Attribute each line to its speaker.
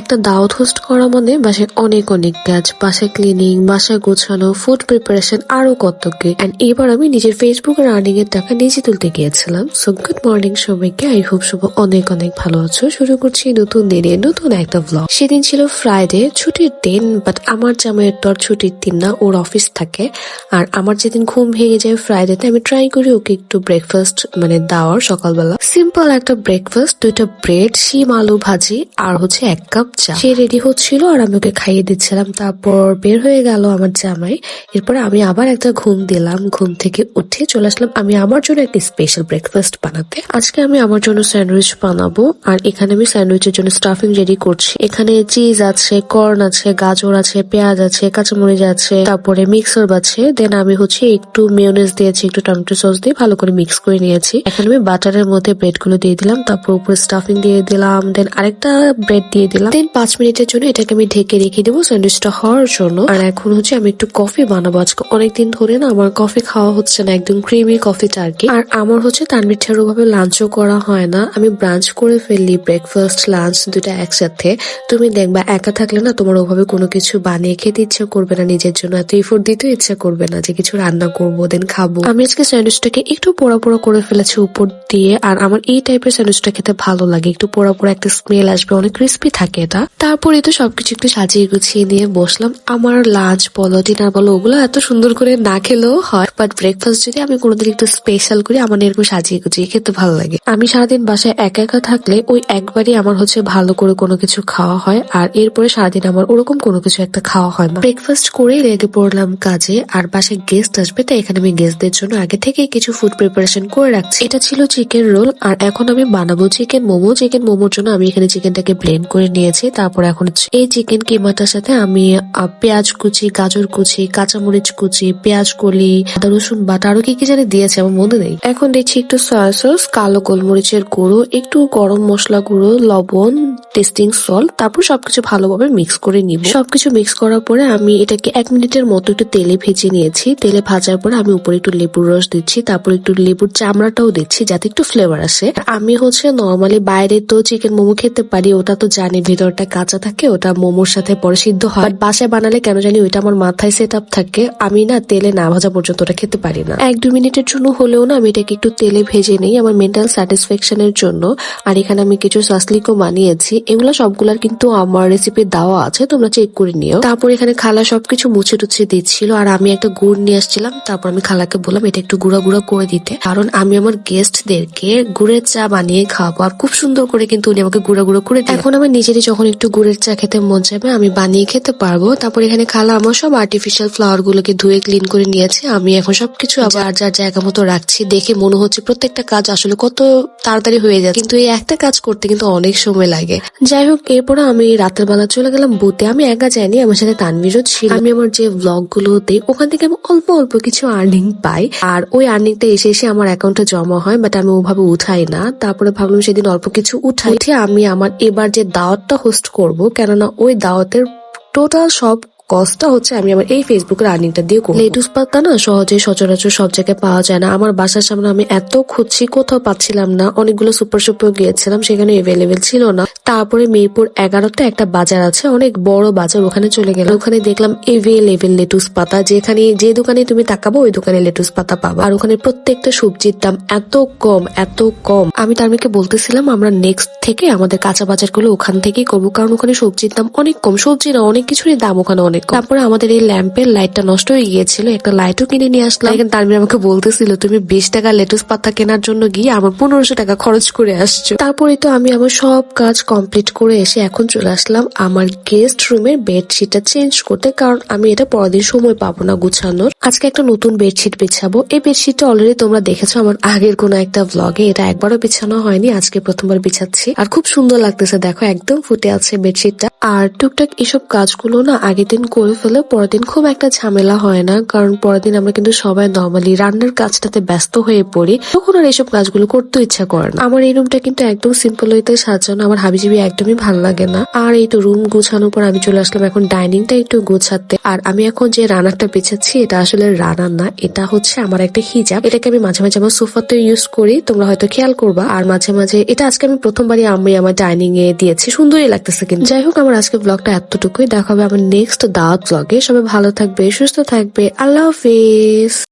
Speaker 1: একটা দাওয়াত হোস্ট করা মানে বাসায় অনেক অনেক কাজ, বাসায় ক্লিনিং বাসায় গোছানো ফুড প্রিপারেশন আরও কত কি এন্ড এবার আমি নিজের ফেসবুক রানিং এর টাকা নিজে তুলতে গিয়েছিলাম। সো গুড মর্নিং সবাইকে আই হোপ শুভ অনেক অনেক ভালো আছো। শুরু করছি নতুন দিনে নতুন একটা ব্লগ সেদিন ছিল ফ্রাইডে ছুটির দিন বাট আমার জামাইয়ের তো ছুটির দিন না, ওর অফিস থাকে। আর আমার যেদিন ঘুম ভেঙে যায় ফ্রাইডেতে আমি ট্রাই করি ওকে একটু ব্রেকফাস্ট মানে দেওয়ার সকালবেলা। সিম্পল একটা ব্রেকফাস্ট দুইটা ব্রেড শিম, আলু ভাজি, আর হচ্ছে এক কাপ চা সে রেডি হচ্ছিল আর আমি ওকে খাইয়ে দিচ্ছিলাম। তারপর বের হয়ে গেল আমার জামাই। এরপরে আমি আবার একটা ঘুম দিলাম। ঘুম থেকে উঠে চলে আসলাম আমি আমার জন্য একটা স্পেশাল ব্রেকফাস্ট বানাতে। আজকে আমি আমার জন্য স্যান্ডউইচ বানাবো। আর এখানে আমি স্যান্ডউইচের জন্য স্টাফিং রেডি করছি। এখানে চিজ আছে কর্ন আছে, গাজর আছে, পেঁয়াজ আছে, কাঁচামরিচ আছে, তারপরে মিক্সার আছে। দেন আমি হচ্ছে একটু মেয়োনেজ দিয়েছি, একটু টমেটো সস দিয়ে ভালো করে মিক্স করে নিয়েছি। এখানে আমি বাটারের মধ্যে ব্রেডগুলো দিয়ে দিলাম। তারপর উপরে স্টাফিং দিয়ে দিলাম। দেন আরেকটা ব্রেড দিয়ে দিলাম। দেন পাঁচ মিনিটের জন্য এটাকে আমি ঢেকে রেখে দেবো স্যান্ডউইচটা হওয়ার জন্য। আর এখন হচ্ছে আমি একটু কফি বানাবো। আজকে অনেকদিন ধরে না আমার কফি খাওয়া হচ্ছে না, একদম ক্রিমি কফিটা আর কি আর আমার হচ্ছে তানবির ভাবে লাঞ্চও করা হয় না। আমি ব্রাঞ্চ করে ফেললি ব্রেকফাস্ট লাঞ্চ দুটা একসাথে। তুমি দেখবা একা থাকলে না তোমার ওভাবে কোনো কিছু বানিয়ে খেতে ইচ্ছা করবে না, নিজের জন্য এত ইফোর্ট দিতে ইচ্ছা করবে না যে কিছু রান্না করব দেন খাব। আমি আজকে স্যান্ডউইচটাকে একটু পোড়া পোড়া করে ফেলেছি উপর দিয়ে। আর আমার এই টাইপের স্যান্ডউইচটা খেতে ভালো লাগে। একটু পোড়া পোড়া একটা স্মেল আসবে, অনেক ক্রিস্পি থাকে এটা। তারপরে তো সবকিছু একটু সাজিয়ে গুছিয়ে নিয়ে বসলাম। আমার লাঞ্চ বলো ডিনার বলো, ওগুলো এত সুন্দর করে না খেলেও হয়। বাট ব্রেকফাস্ট যদি আমি কোনোদিন একটু স্পেশাল করি, আমার এরকম সাজিয়ে গুছিয়ে খেতে ভালো লাগে। আমি সারাদিন বাসায় একা একা থাকলে ওই একবারই আমার হচ্ছে ভালো করে কোনো কিছু খাওয়া হয়। আর এরপরে সারাদিন আমার ওরকম কোনো কিছু একটা খাওয়া হয় না। ব্রেকফাস্ট করেই লেগে পড়লাম কাজে, আর বাসায় গেস্ট আসবে, তাই এখানে আমি গেস্টদের জন্য আগে থেকে কিছু ফুড প্রিপারেশন করে রাখছি। এটা ছিল চিকেন রোল আর এখন আমি বানাবো চিকেন মোমো চিকেন মোমোর জন্য আমি এখানে চিকেনটাকে ব্লেন্ড করে নিয়েছি। তারপর এখন এই চিকেন কিমাটার সাথে আমি পেঁয়াজ কুচি, গাজর কুচি, কাঁচামরিচ কুচি, পেঁয়াজ কলি, আদা, রসুন বাটা, আরও কি কি জানি দিয়েছে, আমার মনে নেই। এখন দিচ্ছি একটু সয়া সস কালো গোলমরিচের গুঁড়ো, একটু গরম মশলা গুঁড়ো, লবণ টেস্টিং সল্ট তারপর সবকিছু ভালোভাবে মিক্স করে নিব। সবকিছু মিক্স করার পরে আমি এটাকে এক মিনিটের মতো একটু তেলে ভেজে নিয়েছি। তেলে ভাজার পরে আমি উপরে একটু লেবুর রস দিচ্ছি, তারপর একটু লেবুর চামড়াটাও দিচ্ছি, যাতে একটু ফ্লেভার আসে। আমি হচ্ছে নর্মালি বাইরে তো চিকেন মোমো খেতে পারি, ওটা তো জানি ভেতরটা কাঁচা থাকে, ওটা মোমোর সাথে পরে সিদ্ধ হয়। বাট বাসায় বানালে কেন জানি ওইটা আমার মাথায় সেট আপ থাকে। আমি না তেলে না ভাজা পর্যন্ত ওটা খেতে পারি না। এক দু মিনিটের জন্য হলেও না আমি এটাকে একটু তেলে ভেজে নেই আমার মেন্টাল স্যাটিসফ্যাকশনের জন্য। আর এখানে আমি কিছু সাসলিকও বানিয়েছি। এগুলো সবগুলার কিন্তু আমার রেসিপি দেওয়া আছে, তোমরা চেক করে নিও। তারপর এখানে খালা সবকিছু মুছে টুছে দিচ্ছিল। আর আমি একটা গুড় নিয়ে আসছিলাম। তারপর আমি খালাকে বললাম, এটা একটু গুঁড়া গুঁড়া করে দিতে। কারণ আমি আমার গেস্টদেরকে গুড়ের চা বানিয়ে খাওয়াবো। আর খুব সুন্দর করে কিন্তু উনি আমাকে গুঁড়া গুঁড়ো করে। এখন আমার নিজেরই যখন একটু গুড়ের চা খেতে মন যাবে আমি বানিয়ে খেতে পারব। তারপর এখানে খালা আমার সব আর্টিফিশিয়াল ফ্লাওয়ার গুলোকে ধুয়ে ক্লিন করে নিয়েছে। আমি এখন সবকিছু আবার যার জায়গা মতো রাখছি। দেখে মনে হচ্ছে প্রত্যেকটা কাজ আসলে কত তাড়াতাড়ি হয়ে যাচ্ছে। কিন্তু এই একটা কাজ করতে কিন্তু অনেক সময় লাগে। যাই হোক এরপরে আমি রাতের বেলা চলে গেলাম বুতে। আমি একা যাইনি আমার সাথে তানভীরও ছিল। আমি আমার যে ব্লগগুলো দিই ওখান থেকে আমি অল্প অল্প কিছু আর্নিং পাই। আর ওই আর্নিংটা এসে এসে আমার অ্যাকাউন্টে জমা হয় বাট আমি ওভাবে উঠাই না। তারপরে ভাবলাম সেদিন অল্প কিছু উঠাই। উঠে আমি আমার এবার যে দাওয়াতটা হোস্ট করব কেননা ওই দাওয়াতের টোটাল সব কষ্টটা হচ্ছে আমি আমার এই ফেসবুকের আর্নিংটা দিয়ে লেটুস পাতা না সহজে সচরাচর সব জায়গায় পাওয়া যায় না। আমার বাসার সামনে আমি এত খুঁজছি, কোথাও পাচ্ছিলাম না। অনেকগুলো সুপার শপেও গিয়েছিলাম, সেখানে এভেলেবেল ছিল না। তারপরে মিরপুর এগারোতে একটা বাজার আছে, অনেক বড় বাজার, ওখানে চলে গেলাম। ওখানে দেখলাম এভেলেবেল লেটুস পাতা, যেখানে যে দোকানে তুমি তাকাবো, ওই দোকানে লেটুস পাতা পাবা। আর ওখানে প্রত্যেকটা সবজির দাম এত কম এত কম। আমি তার মেয়েকে বলতেছিলাম, আমরা নেক্সট থেকে আমাদের কাঁচা বাজারগুলো ওখান থেকেই করব, কারণ ওখানে সবজির দাম অনেক কম। সবজি না অনেক কিছুরই দাম ওখানে অনেক কম তারপরে আমাদের এই ল্যাম্পের লাইটটা নষ্ট হয়ে গিয়েছিল একটা লাইটও কিনে নিয়ে আসলাম। এখানে তানভীর আমাকে বলতেছিল তুমি বিশ টাকা লেটুস পাতা কেনার জন্য গিয়ে আমার পনেরোশো টাকা খরচ করে আসছো। তারপরে তো আমি আমার সব কাজ কমপ্লিট করে এসে এখন চলে আসলাম আমার গেস্ট রুমের বেডশিটটা চেঞ্জ করতে কারণ আমি এটা পরদিন সময় পাবো না গুছানোর। আজকে একটা নতুন বেডশিট বিছাবো। এই বেডশিটটা অলরেডি তোমরা দেখেছ আমার আগের কোনো একটা ব্লগে এটা একবারও বিছানো হয়নি আজকে প্রথমবার বিছাচ্ছি। আর খুব সুন্দর লাগতেছে দেখো একদম ফুটে আছে বেডশিটটা আর টুকটাক এসব কাজগুলো না আগের দিন করে ফেলে পরের দিন খুব একটা ঝামেলা হয় না, কারণ পরের দিন আমরা কিন্তু সবাই নর্মালি রান্নার কাজটাতে ব্যস্ত হয়ে পড়ি। তখন আর এইসব কাজগুলো করতে ইচ্ছা করে না। আমার এই রুমটা কিন্তু একদম সিম্পল হইতে সাজানো, আমার হাবিজিবি একদমই ভালো লাগে না। আর এই তো রুম গোছানোর পর আমি চলে আসলাম এখন ডাইনিংটা একটু গোছাতে। আর আমি এখন যে রানারটা বেছেছি, এটা আসলে রানার না, এটা হচ্ছে আমার একটা হিজাব এটাকে আমি মাঝে মাঝে আমার সোফাতে ইউজ করি, তোমরা হয়তো খেয়াল করবা। আর মাঝে মাঝে, এটা আজকে আমি প্রথমবারই আমি আমার ডাইনিং এ দিয়েছি, সুন্দরই লাগতেছে কিন্তু। যাই হোক, আমার আজকে ব্লগটা এতটুকুই। দেখা হবে আমার নেক্সট দাওয়াত ব্লগে সবাই ভালো থাকবে সুস্থ থাকবে। আল্লাহ হাফিজ।